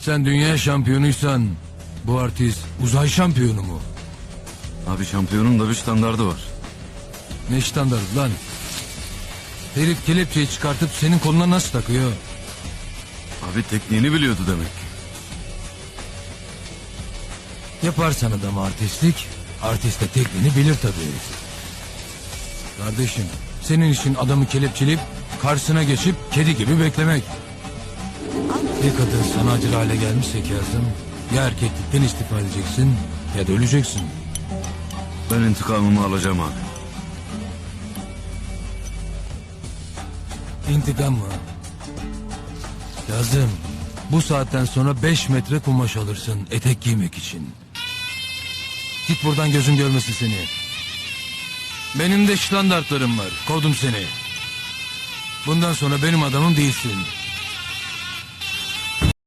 Sen dünya şampiyonuysan bu artist uzay şampiyonu mu? Abi şampiyonun da bir standardı var. Ne standart lan? Herif kelepçeyi çıkartıp senin koluna nasıl takıyor? Abi tekniğini biliyordu demek. Yaparsan adam artistlik, artist de tekniğini bilir tabii. Kardeşim, senin işin adamı kelepçeleyip karşısına geçip kedi gibi beklemek. Bir kadın sana acil hale gelmişse Kazım, ya erkeklikten istifa edeceksin ya da öleceksin. Ben intikamımı alacağım abi. İntikam mı? Kazım, bu saatten sonra 5 metre kumaş alırsın etek giymek için. Git buradan gözün görmesin seni. Benim de standartlarım var. Kovdum seni. Bundan sonra benim adamım değilsin.